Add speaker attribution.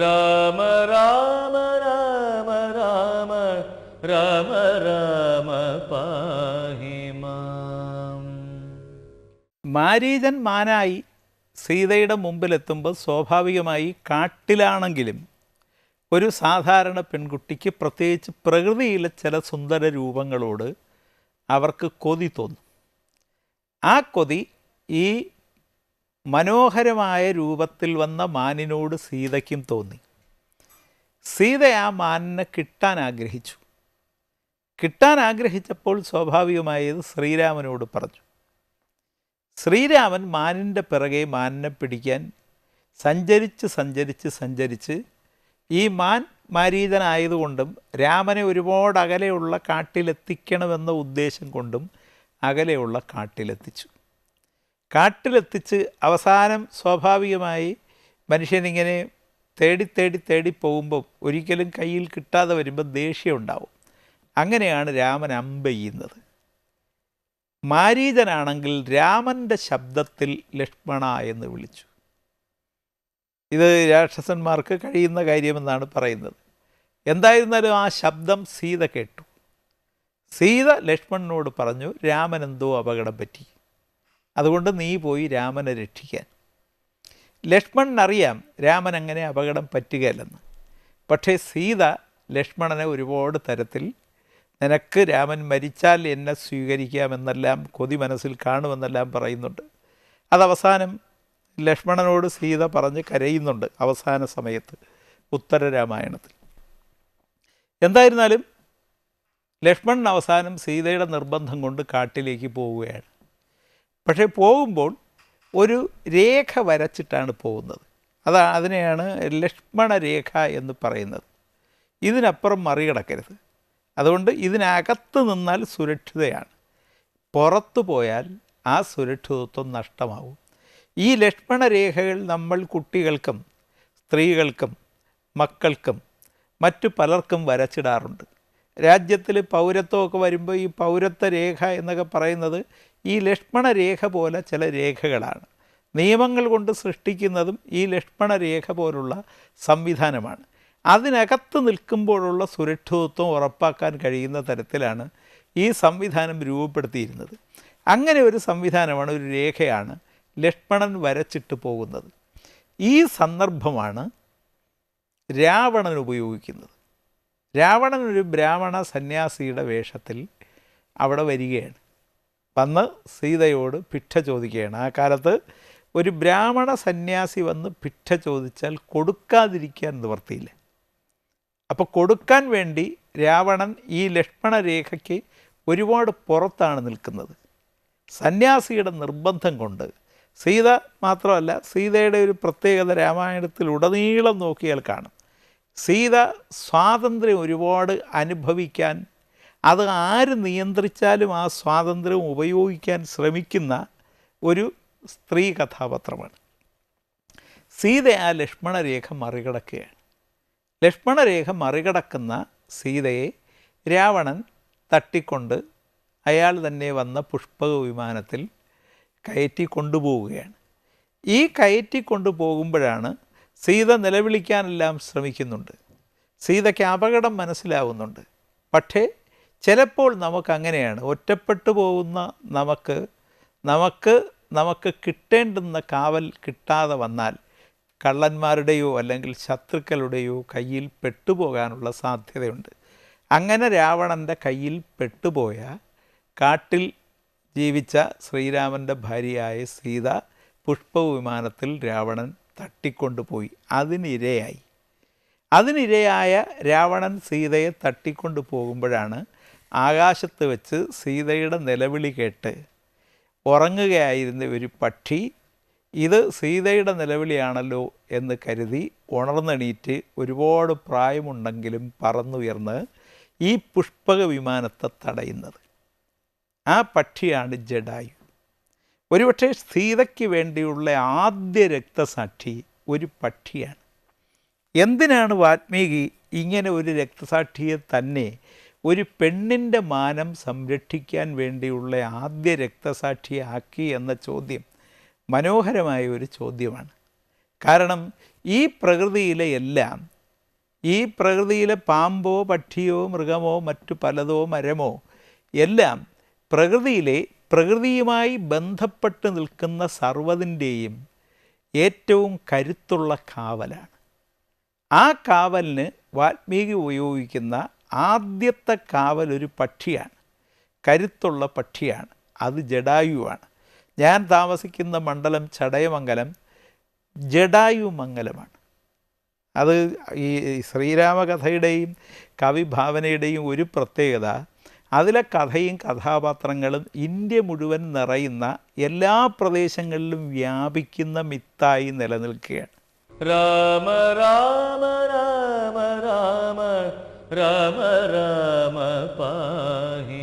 Speaker 1: രാമ രാമ രാമ രാമ രാമ രാമ പാഹി മാം.
Speaker 2: മാരീചൻ മാനായി സീതയുടെ മുമ്പിലെത്തുമ്പോൾ സ്വാഭാവികമായി കാട്ടിലാണെങ്കിലും ഒരു സാധാരണ പെൺകുട്ടിക്ക് പ്രത്യേകിച്ച് പ്രകൃതിയിലെ ചില സുന്ദര രൂപങ്ങളോട് അവർക്ക് കൊതി തോന്നും. ആ കൊതി ഈ മനോഹരമായ രൂപത്തിൽ വന്ന മാനിനോട് സീതയ്ക്കും തോന്നി. സീത ആ മാനിനെ കിട്ടാൻ ആഗ്രഹിച്ചു. കിട്ടാൻ ആഗ്രഹിച്ചപ്പോൾ സ്വാഭാവികമായത് ശ്രീരാമനോട് പറഞ്ഞു. ശ്രീരാമൻ മാനിന്റെ പിറകെ മാനിനെ പിടിക്കാൻ സഞ്ചരിച്ച് സഞ്ചരിച്ച് സഞ്ചരിച്ച് ഈ മാൻ മാരീതനായതുകൊണ്ടും രാമനെ ഒരുപാട് അകലെയുള്ള കാട്ടിലെത്തിക്കണമെന്ന ഉദ്ദേശം കൊണ്ടും അകലെയുള്ള കാട്ടിലെത്തിച്ചു. കാട്ടിലെത്തിച്ച് അവസാനം സ്വാഭാവികമായി മനുഷ്യനിങ്ങനെ തേടി തേടി തേടി പോകുമ്പം ഒരിക്കലും കയ്യിൽ കിട്ടാതെ വരുമ്പോൾ ദേഷ്യം ഉണ്ടാവും. അങ്ങനെയാണ് രാമൻ അമ്പെയ്യുന്നത് മാരീതനാണെങ്കിൽ രാമന്റെ ശബ്ദത്തിൽ ലക്ഷ്മണ എന്ന് വിളിച്ചു. ഇത് രാക്ഷസന്മാർക്ക് കഴിയുന്ന കാര്യമെന്നാണ് പറയുന്നത്. എന്തായിരുന്നാലും ആ ശബ്ദം സീത കേട്ടു. സീത ലക്ഷ്മണനോട് പറഞ്ഞു രാമൻ എന്തോ അപകടം പറ്റി? അതുകൊണ്ട് നീ പോയി രാമനെ രക്ഷിക്കാൻ. ലക്ഷ്മണൻ അറിയാം രാമൻ അങ്ങനെ അപകടം പറ്റുകയല്ലെന്ന്. പക്ഷേ സീത ലക്ഷ്മണനെ ഒരുപാട് തരത്തിൽ നിനക്ക് രാമൻ മരിച്ചാൽ എന്നെ സ്വീകരിക്കാമെന്നെല്ലാം കൊതി മനസ്സിൽ കാണുമെന്നെല്ലാം പറയുന്നുണ്ട്. അതവസാനം ലക്ഷ്മണനോട് സീത പറഞ്ഞ് കരയുന്നുണ്ട് അവസാന സമയത്ത് ഉത്തര രാമായണത്തിൽ. എന്തായിരുന്നാലും ലക്ഷ്മണൻ അവസാനം സീതയുടെ നിർബന്ധം കൊണ്ട് കാട്ടിലേക്ക് പോവുകയാണ്. പക്ഷേ പോകുമ്പോൾ ഒരു രേഖ വരച്ചിട്ടാണ് പോകുന്നത്. അതാ അതിനെയാണ് ലക്ഷ്മണരേഖ എന്ന് പറയുന്നത്. ഇതിനപ്പുറം മറികടക്കരുത്. അതുകൊണ്ട് ഇതിനകത്ത് നിന്നാൽ സുരക്ഷിതയാണ്. പുറത്തു പോയാൽ ആ സുരക്ഷിതത്വം നഷ്ടമാവും. ഈ ലക്ഷ്മണരേഖകൾ നമ്മൾ കുട്ടികൾക്കും സ്ത്രീകൾക്കും മക്കൾക്കും മറ്റു പലർക്കും വരച്ചിടാറുണ്ട്. രാജ്യത്തിൽ പൗരത്വമൊക്കെ വരുമ്പോൾ ഈ പൗരത്വ രേഖ എന്നൊക്കെ പറയുന്നത് ഈ ലക്ഷ്മണരേഖ പോലെ ചില രേഖകളാണ്. നിയമങ്ങൾ കൊണ്ട് സൃഷ്ടിക്കുന്നതും ഈ ലക്ഷ്മണരേഖ പോലുള്ള സംവിധാനമാണ്. അതിനകത്ത് നിൽക്കുമ്പോഴുള്ള സുരക്ഷിതത്വം ഉറപ്പാക്കാൻ കഴിയുന്ന തരത്തിലാണ് ഈ സംവിധാനം രൂപപ്പെടുത്തിയിരുന്നത്. അങ്ങനെ ഒരു സംവിധാനമാണ് ഒരു രേഖയാണ് ലക്ഷ്മണൻ വരച്ചിട്ട് പോകുന്നത്. ഈ സന്ദർഭമാണ് രാവണൻ ഉപയോഗിക്കുന്നത്. രാവണൻ ഒരു ബ്രാഹ്മണ സന്യാസിയുടെ വേഷത്തിൽ അവിടെ വരികയാണ്. വന്ന് സീതയോട് ഭിക്ഷ ചോദിക്കുകയാണ്. ആ കാലത്ത് ഒരു ബ്രാഹ്മണ സന്യാസി വന്ന് ഭിക്ഷ ചോദിച്ചാൽ കൊടുക്കാതിരിക്കാൻ നിവർത്തിയില്ല അപ്പോൾ കൊടുക്കാൻ വേണ്ടി രാവണൻ ഈ ലക്ഷ്മണരേഖയ്ക്ക് ഒരുപാട് പുറത്താണ് നിൽക്കുന്നത്. സന്യാസിയുടെ നിർബന്ധം കൊണ്ട് സീത മാത്രമല്ല സീതയുടെ ഒരു പ്രത്യേകത രാമായണത്തിൽ ഉടനീളം നോക്കിയാൽ കാണും. സീത സ്വാതന്ത്ര്യം ഒരുപാട് അനുഭവിക്കാൻ അത് ആര് നിയന്ത്രിച്ചാലും ആ സ്വാതന്ത്ര്യം ഉപയോഗിക്കാൻ ശ്രമിക്കുന്ന ഒരു സ്ത്രീ കഥാപാത്രമാണ്. സീത ആ ലക്ഷ്മണരേഖ മറികടക്കുകയാണ്. ലക്ഷ്മണരേഖ മറികടക്കുന്ന സീതയെ രാവണൻ തട്ടിക്കൊണ്ട് അയാൾ തന്നെ വന്ന പുഷ്പക വിമാനത്തിൽ കയറ്റി കൊണ്ടുപോവുകയാണ്. ഈ കയറ്റി കൊണ്ടുപോകുമ്പോഴാണ് സീത നിലവിളിക്കാനെല്ലാം ശ്രമിക്കുന്നുണ്ട്. സീതയ്ക്ക് അപകടം മനസ്സിലാവുന്നുണ്ട്. പക്ഷേ ചിലപ്പോൾ നമുക്കങ്ങനെയാണ്. ഒറ്റപ്പെട്ടു പോകുന്ന നമുക്ക് നമുക്ക് നമുക്ക് കിട്ടേണ്ടുന്ന കാവൽ കിട്ടാതെ വന്നാൽ കള്ളന്മാരുടെയോ അല്ലെങ്കിൽ ശത്രുക്കളുടെയോ കയ്യിൽ പെട്ടുപോകാനുള്ള സാധ്യതയുണ്ട്. അങ്ങനെ രാവണന്റെ കയ്യിൽ പെട്ടുപോയ കാട്ടിൽ ജീവിച്ച ശ്രീരാമന്റെ ഭാര്യയായ സീത പുഷ്പവിമാനത്തിൽ രാവണൻ തട്ടിക്കൊണ്ടുപോയി. അതിനിരയായി. അതിനിരയായ രാവണൻ സീതയെ തട്ടിക്കൊണ്ടു പോകുമ്പോഴാണ് ആകാശത്ത് വെച്ച് സീതയുടെ നിലവിളി കേട്ട് ഉറങ്ങുകയായിരുന്ന ഒരു പക്ഷി ഇത് സീതയുടെ നിലവിളിയാണല്ലോ എന്ന് കരുതി ഉണർന്നെണീറ്റ് ഒരുപാട് പ്രായമുണ്ടെങ്കിലും പറന്നുയർന്ന് ഈ പുഷ്പക വിമാനത്തെ തടയുന്നത്. ആ പക്ഷിയാണ് ജഡായു. ഒരുപക്ഷെ സീതയ്ക്ക് വേണ്ടിയുള്ള ആദ്യ രക്തസാക്ഷി ഒരു പക്ഷിയാണ്. എന്തിനാണ് വാത്മീകി ഇങ്ങനെ ഒരു രക്തസാക്ഷിയെ തന്നെ ഒരു പെണ്ണിന്റെ മാനം സംരക്ഷിക്കാൻ വേണ്ടിയുള്ള ആദ്യ രക്തസാക്ഷിയാക്കി എന്ന ചോദ്യം മനോഹരമായ ഒരു ചോദ്യമാണ്. കാരണം ഈ പ്രകൃതിയിലെ എല്ലാം ഈ പ്രകൃതിയിലെ പാമ്പോ പക്ഷിയോ മൃഗമോ മറ്റു പലതോ മരമോ എല്ലാം പ്രകൃതിയിലെ പ്രകൃതിയുമായി ബന്ധപ്പെട്ട് നിൽക്കുന്ന സർവതിന്റെയും ഏറ്റവും കരുത്തുള്ള കാവലാണ്. ആ കാവലിന് വാത്മീകി ഉപയോഗിക്കുന്ന ആദ്യത്തെ കാവൽ ഒരു പക്ഷിയാണ്. കരുത്തുള്ള പക്ഷിയാണ്. അത് ജഡായുവാണ്. ഞാൻ താമസിക്കുന്ന മണ്ഡലം ചടയമംഗലം ജഡായു മംഗലമാണ് അത് ഈ ശ്രീരാമകഥയുടെയും കവിഭാവനയുടെയും ഒരു പ്രത്യേകത അതിലെ കഥയും കഥാപാത്രങ്ങളും ഇന്ത്യ മുഴുവൻ നിറയുന്ന എല്ലാ പ്രദേശങ്ങളിലും വ്യാപിക്കുന്ന മിത്തായി നിലനിൽക്കുകയാണ്.
Speaker 1: രാമ രാമ രാമ രാമ राम राम पाहि